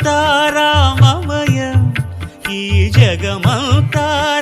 తారామమయం ఈ జగమంతార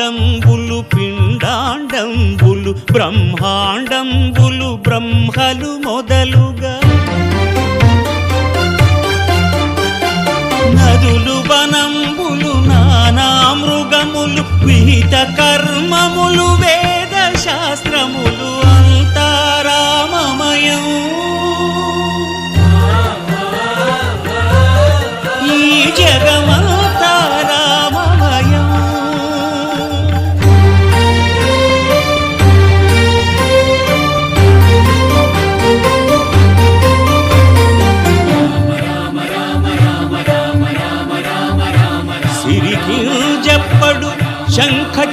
అండాండంబులు పిండాండంబులు బ్రహ్మాండంబులు బ్రహ్మలు మొదలుగా. నదులు వనంబులు నానా మృగములు విహిత కర్మములు